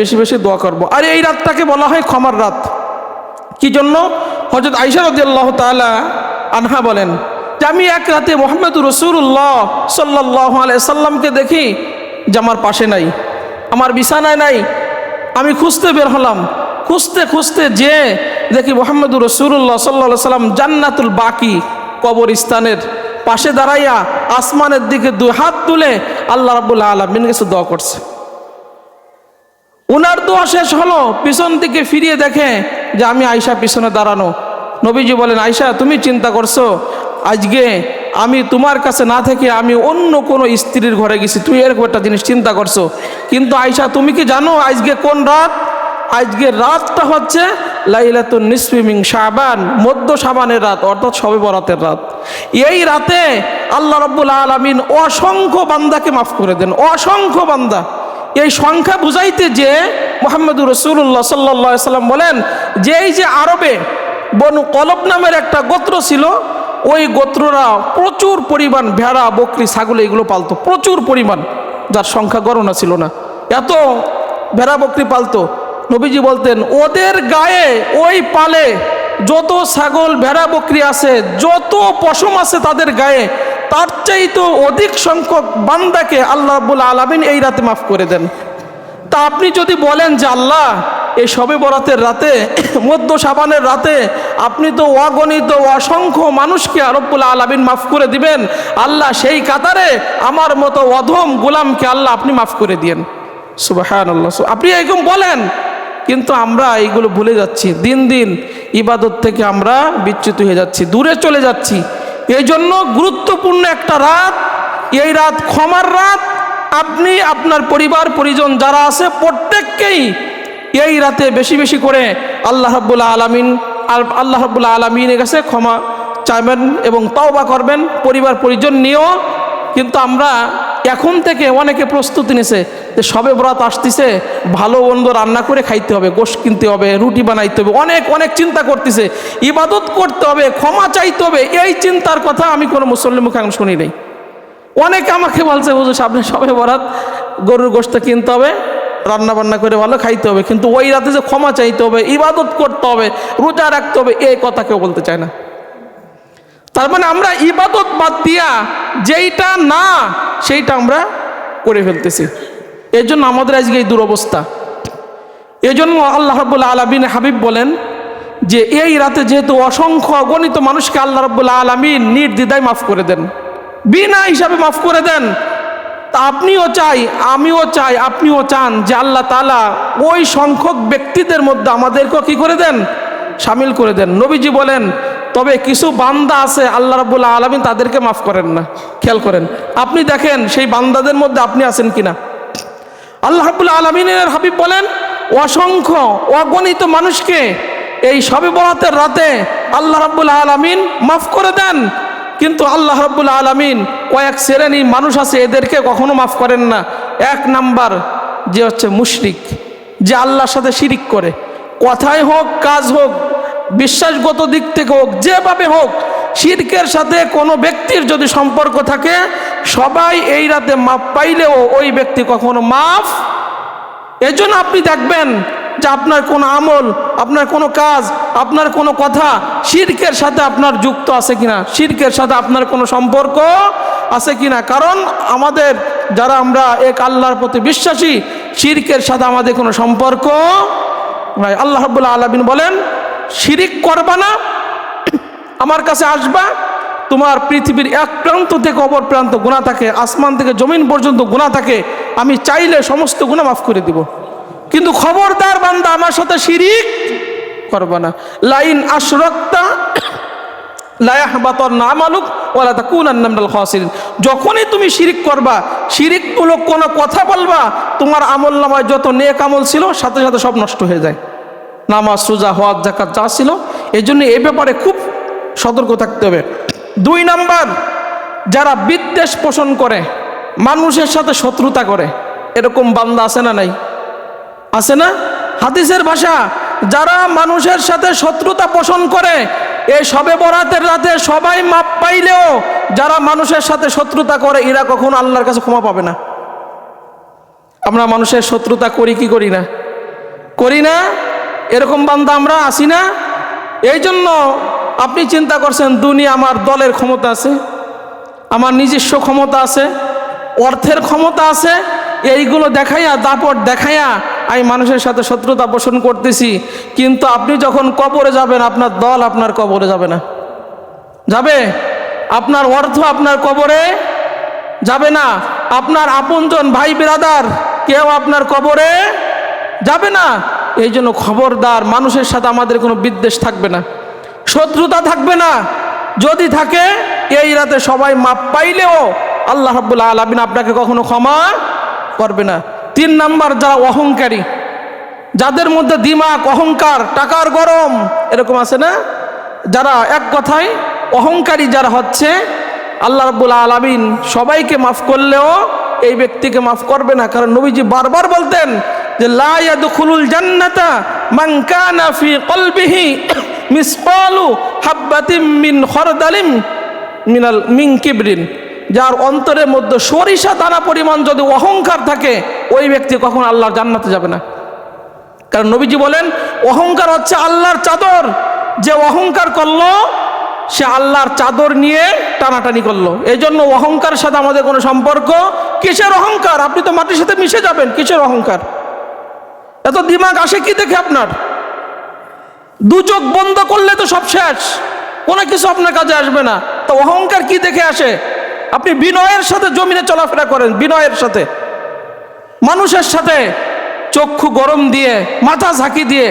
বেশি বেশি দোয়া করব। আর এই রাতটাকে বলা হয় ক্ষমার রাত। কি জন্য? হজরত আইসা রদিয়াল্লাহ তালা আনহা বলেন, যে আমি এক রাতে মোহাম্মদ রসুল্লাহ সাল্লাহ সাল্লামকে দেখি যে আমার পাশে নাই, আমার বিছানায় নাই। আমি খুঁজতে বের হলাম, খুঁজতে খুঁজতে যে দেখি মোহাম্মদ রসুল্লাহ সাল্লা সাল্লাম জান্নাতুল বাকি কবরস্থানের পাশে দাঁড়াইয়া আসমানের দিকে দুই হাত তুলে আল্লাহ রাবুল্লাহ আলমিন কাছে দোয়া করছে। উনার দোয়া শেষ হলো, পিছন থেকে ফিরিয়ে দেখে যে আমি আয়সা পিছনে দাঁড়ানো। নবীজি বলেন আয়সা তুমি চিন্তা করছ? আজকে আমি তোমার কাছে না থেকে আমি অন্য কোনো স্ত্রীর ঘরে গেছি। তুই এরকম একটা জিনিস চিন্তা করছ। কিন্তু আয়সা তুমি কি জানো আজকে কোন রাত? আজকে রাতটা হচ্ছে লাইলাতুন নিসফিমিং শাবান, মধ্য সাবানের রাত, অর্থাৎ সবে বরাতের রাত। এই রাতে আল্লাহ রব্বুল আলমিন অসংখ্য বান্দাকে মাফ করে দেন, অসংখ্য বান্দা। এই সংখ্যা বুঝাইতে যে মোহাম্মদুর রসুল্লাহ সাল্লা সাল্লাম বলেন যে এই যে আরবে বনু কলব নামের একটা গোত্র ছিল, ওই গোত্ররা প্রচুর পরিমাণ ভেড়া, বকরি, ছাগল এগুলো পালতো, প্রচুর পরিমাণ, যার সংখ্যা গণনা ছিল না। এত ভেড়া, বকরি পালতো। নবীজি বলতেন, ওদের গায়ে ওই পালে যত ছাগল, ভেড়া, বকরি আছে, যত পশম আছে তাদের গায়ে তার চাইতে অধিক সংখ্যক বান্দাকে আল্লাহ রাব্বুল আলমিন এই রাতে মাফ করে দেন। তা আপনি যদি বলেন যে, আল্লাহ এই সবে বরাতের রাতে, মধ্য সাবানের রাতে আপনি তো অগণিত, অসংখ্য মানুষকে আরব্বুল আলমিন মাফ করে দিবেন। আল্লাহ, সেই কাতারে আমার মতো অধম গোলামকে আল্লাহ আপনি মাফ করে দিয়েন। সুবাহান আল্লাহ আপনি এরকম বলেন, কিন্তু আমরা এইগুলো ভুলে যাচ্ছি। দিন দিন ইবাদত থেকে আমরা বিচ্যুত হয়ে যাচ্ছি, দূরে চলে যাচ্ছি। এই জন্য গুরুত্বপূর্ণ একটা রাত, এই রাত ক্ষমার রাত। আপনি, আপনার পরিবার, পরিজন যারা আছে, প্রত্যেককেই এই রাতে বেশি বেশি করে আল্লাহ রাব্বুল্লাহ আলমিন আল্লাহ রাব্বুল্লাহ আলমিনের কাছে ক্ষমা চাইবেন এবং তওবা করবেন। পরিবার, পরিজন নিয়েও কিন্তু আমরা এখন থেকে অনেকে প্রস্তুতি নিছে। যে সবে বরাত আসতেছে, ভালো বন্ধ রান্না করে খাইতে হবে, গোশ কিনতে হবে, রুটি বানাইতে হবে, অনেক অনেক চিন্তা করতেছে। ইবাদত করতে হবে, ক্ষমা চাইতে হবে, এই চিন্তার কথা আমি কোনো মুসল্লি মুখে আমি শুনি নাই। অনেকে আমাকে বলছে বুঝো সামনে সবে বরাত গরুর গোশত কিনতে হবে, রান্না বান্না করে ভালো খাইতে হবে, কিন্তু ওই রাতে যে ক্ষমা চাইতে হবে, ইবাদত করতে হবে, রোজা রাখতে হবে এই কথা কেউ বলতে চায় না। তার মানে আমরা ইবাদত বাদ দিয়া যেইটা না, সেইটা আমরা করে ফেলতেছি। এই জন্য আমাদের আজকে এই দুরবস্থা। এই জন্য আল্লাহ রব্বুল্লা আলমিন হাবিব বলেন যে, এই রাতে যেহেতু অসংখ্য অগণিত মানুষকে আল্লাহ রব্বুল্লা আলমিন নির্দ্বিধায় মাফ করে দেন, বিনা হিসাবে মাফ করে দেন, তা আপনিও চাই, আমিও চাই, আপনিও চান যে আল্লাহ তালা ওই সংখ্যক ব্যক্তিদের মধ্যে আমাদেরকেও কী করে দেন? সামিল করে দেন। নবীজি বলেন, তবে কিছু বান্দা আছে, আল্লাহ রাবুল্লাহ আলমিন তাদেরকে মাফ করেন না। খেয়াল করেন, আপনি দেখেন সেই বান্দাদের মধ্যে আপনি আছেন কিনা? আল্লাহ আলমিনের হাবিব বলেন, অসংখ্য অগণিত মানুষকে এই সবে বরাতের রাতে আল্লাহ রাবুল আলমিন মাফ করে দেন। কিন্তু আল্লাহ রাবুল আলমিন কয়েক শ্রেণি মানুষ আছে, এদেরকে কখনো মাফ করেন না। এক নাম্বার যে হচ্ছে মুশরিক, যে আল্লাহর সাথে শিরিক করে। কথাই হোক, কাজ হোক, বিশ্বাসগত দিক থেকে হোক, যেভাবে হোক শিরকের সাথে কোনো ব্যক্তির যদি সম্পর্ক থাকে, সবাই এই রাতে মাপ পাইলেও ওই ব্যক্তি কখনো মাফ। এজন্য আপনি দেখবেন যে আপনার কোনো আমল, আপনার কোনো কাজ, আপনার কোনো কথা শিরকের সাথে আপনার যুক্ত আছে কিনা শিরকের সাথে আপনার কোনো সম্পর্ক আছে কিনা। কারণ আমাদের যারা আমরা এক আল্লাহর প্রতি বিশ্বাসী শিরকের সাথে আমাদের কোনো সম্পর্ক নাই। আল্লাহ বলেন শিরিক করবা না আমার কাছে আসবা, তোমার পৃথিবীর এক প্রান্ত থেকে অপর প্রান্ত গুণা থাকে, আসমান থেকে জমিন পর্যন্ত গুণা থাকে, আমি চাইলে সমস্ত গুণা মাফ করে দিব। কিন্তু খবরদার বান্দা আমার সাথে শিরিক করবা না। লাইন আশরক্তা লায়াহবাতর না মালুক ওলা তা কুন আন্নামডাল খাসিরিন। যখনই তুমি শিরিক করবা, শিরিকমূলক কোনো কথা বলবা, তোমার আমল নামায় যত নেক আমল ছিল, সাথে সাথে সব নষ্ট হয়ে যায়। নামাজ সোজা হওয়ার জাকাত যা ছিল এই জন্য এ ব্যাপারে খুব সতর্ক থাকতে হবে। দুই নাম্বার, যারা বিদ্বেষ পোষণ করে, মানুষের সাথে শত্রুতা করে, এরকম বান্দা আছে না নাই? আছে না? হাদিসের ভাষা, যারা মানুষের সাথে শত্রুতা পোষণ করে, এই সবে বরাতের রাতে সবাই মাপ পাইলেও, যারা মানুষের সাথে শত্রুতা করে, এরা কখনো আল্লাহর কাছে ক্ষমা পাবে না। আমরা মানুষের শত্রুতা করি কি করি না? করি না? এরকম বান্দা আমরা আসি না? এই জন্য আপনি চিন্তা করছেন, দুনিয়া আমার দলের ক্ষমতা আছে, আমার নিজস্ব ক্ষমতা আছে, অর্থের ক্ষমতা আছে, এইগুলো দেখাইয়া, দাপট দেখাইয়া আমি মানুষের সাথে শত্রুতা পোষণ করতেছি। কিন্তু আপনি যখন কবরে যাবেন, আপনার দল আপনার কবরে যাবে না। যাবে? আপনার অর্থ আপনার কবরে যাবে না। আপনার আপনজন ভাই বিরাদার, কেউ আপনার কবরে যাবে না। এই জন্য খবরদার, মানুষের সাথে আমাদের কোনো বিদ্বেষ থাকবে না। শত্রুতা থাকবে না। যদি থাকে, এই রাতে সবাই মাপ পাইলেও আল্লাহ রাব্বুল আলামিন আপনাকে কখনো ক্ষমা করবে না। তিন নাম্বার, যারা অহংকারী, যাদের মধ্যে দিমাগ, অহংকার, টাকার গরম, এরকম আছে না? যারা এক কথায় অহংকারী যারা হচ্ছে, আল্লাহ রাব্বুল আলামিন সবাইকে মাফ করলেও এই ব্যক্তিকে মাফ করবে না। কারণ নবীজি বারবার বলতেন যে, লা ইয়াদখুলুল জান্নাতা মান কানা ফি কলবিহি মিসকালু হাব্বাতিম মিন খরদালিম মিনাল মিন কিবরিন যার অন্তরের মধ্যে সরিষা দানা পরিমাণ যদি অহংকার থাকে, ওই ব্যক্তি কখন আল্লাহর জান্নাতে যাবে না। কারণ নবীজি বলেন, অহংকার হচ্ছে আল্লাহর চাদর। যে অহংকার করল, সে আল্লাহর চাদর নিয়ে টানাটানি করল। এই জন্য অহংকারের সাথে আমাদের কোনো সম্পর্ক, কিসের অহংকার? আপনি তো মাটির সাথে মিশে যাবেন, কিসের অহংকার? এত দিমাগ আসে কি দেখে আপনার? দু চোখ বন্ধ করলে তো সব শেষ। কোনো কিছু আপনার কাজে আসবে না। তো অহংকার কি দেখে আসে? আপনি বিনয়ের সাথে জমিনে চলাফেরা করেন, বিনয়ের সাথে। মানুষের সাথে চক্ষু গরম দিয়ে, মাথা ঝাঁকি দিয়ে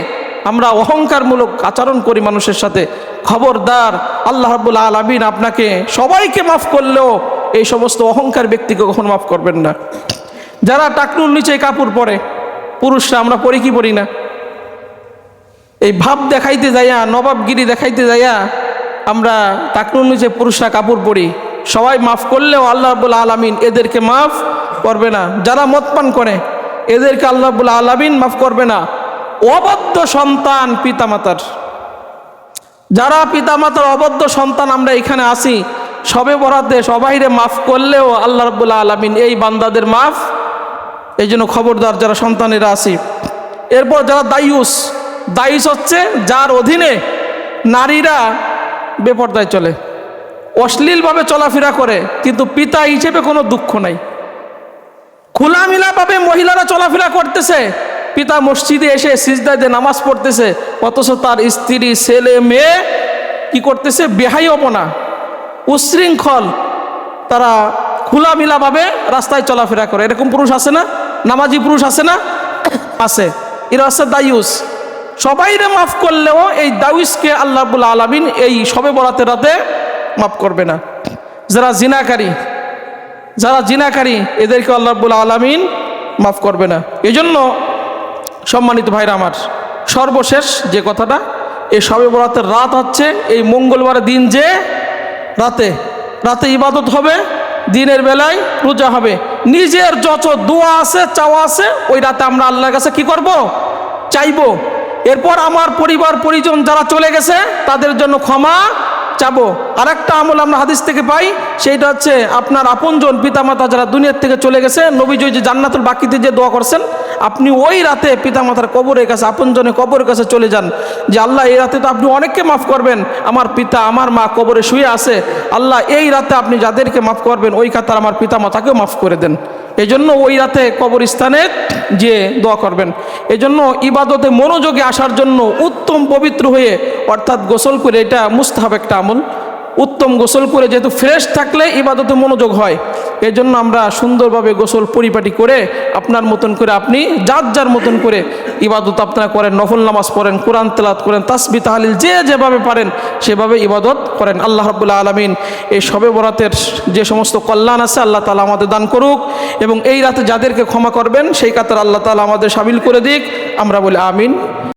আমরা অহংকারমূলক আচরণ করি মানুষের সাথে। খবরদার, আল্লাহ রাব্বুল আলামিন আপনাকে সবাইকে মাফ করলেও এই সমস্ত অহংকার ব্যক্তিকে কখনো মাফ করবেন না। যারা টাকনুর নিচে কাপড় পরে, পুরুষরা আমরা পরি কি পরি না? এই ভাব দেখাইতে যাইয়া, নবাবগিরি দেখাইতে যাইয়া আমরা টাকনুর নিচে পুরুষরা কাপড় পরি। সবাই মাফ করলেও আল্লাহ রাব্বুল আলামিন এদেরকে মাফ করবে না। যারা মদ পান করে, এদেরকে আল্লাহ রাব্বুল আলামিন মাফ করবে না। অবদ্ধ সন্তান পিতামাতার। যারা পিতামাতার অবদ্ধ সন্তান আমরা এখানে আসি, সবে বরাতে সবাইরে মাফ করলেও আল্লাহ রাব্বুল আলামিন এই বান্দাদের মাফ। এই জন্য খবরদার যারা সন্তানেরা আসি। এরপর যারা দায়ুস দায়ুস হচ্ছে, যার অধীনে নারীরা বেপর্দায় চলে। অশ্লীলভাবে চলাফেরা করে, কিন্তু পিতা হিসেবে কোনো দুঃখ নাই। খোলামিলাভাবে মহিলারা চলাফেরা করতেছে। পিতা মসজিদে এসে সিজদায় দিয়ে নামাজ পড়তেছে। অথচ তার স্ত্রী, ছেলে, মেয়ে কি করতেছে? বেহাই অপনা। উশৃঙ্খল। তারা খোলামিলাভাবে রাস্তায় চলাফেরা করে। এরকম পুরুষ আছে না? নামাজি পুরুষ আছে না? আছে। এরা হচ্ছে দায়ুস। সবাইরে মাফ করলেও এই দাউসকে আল্লাহ রাব্বুল আলমিন এই সবে বরাতে রাতে মাফ করবে না। যারা জিনাকারী যারা জিনাকারী, এদেরকে আল্লাহ রাব্বুল আলমিন মাফ করবে না। এই জন্য সম্মানিত ভাইরা আমার, সর্বশেষ যে কথাটা, এই সবে বরাতের রাত হচ্ছে, এই মঙ্গলবার দিন যে রাতে রাতে ইবাদত হবে, দিনের বেলায় রোজা হবে। নিজের যত দোয়া আছে, চাওয়া আছে, ওই রাতে আমরা আল্লাহর কাছে কি করব? চাইব। এরপর আমার পরিবার, পরিজন যারা চলে গেছে, তাদের জন্য ক্ষমা চাবো। আর একটা আমল আমরা হাদিস থেকে পাই, সেইটা হচ্ছে আপনার আপনজন পিতামাতা যারা দুনিয়ার থেকে চলে গেছে নবীজয় যে জান্নাতুল বাকিতে যে দোয়া করছেন, আপনি ওই রাতে পিতামাতার কবরের কাছে, আপনজনের কবরের কাছে চলে যান। যে আল্লাহ, এই রাতে তো আপনি অনেককে মাফ করবেন। আমার পিতা, আমার মা কবরে শুয়ে আছে। আল্লাহ, এই রাতে আপনি যাদেরকে মাফ করবেন, ওই কাতার আমার পিতামাতাকেও মাফ করে দেন। এই জন্য ওই রাতে কবরস্থানে যে দোয়া করবেন। এই জন্য ইবাদতে মনোযোগে আসার জন্য উত্তম পবিত্র হয়ে অর্থাৎ গোসল করে এটা মুস্তাহাব একটা আমল। উত্তম গোসল করে যেহেতু ফ্রেশ থাকলে ইবাদতে মনোযোগ হয় এই জন্য আমরা সুন্দরভাবে গোসল পরিপাটি করে আপনার মতন করে আপনি যার যার মতন করে ইবাদত আপনারা করেন, নফল নামাজ পড়েন, কোরআন তেলাত করেন তাসবি তাহালিল যে যেভাবে পারেন সেভাবে ইবাদত করেন। আল্লাহ রাবুল্লাহ আলমিন এই সবে বরাতের যে সমস্ত কল্যাণ আছে আল্লাহ তালা আমাদের দান করুক এবং এই রাতে যাদেরকে ক্ষমা করবেন, সেই কাতার আল্লাহ তালা আমাদের সামিল করে দিক। আমরা বলি আমিন।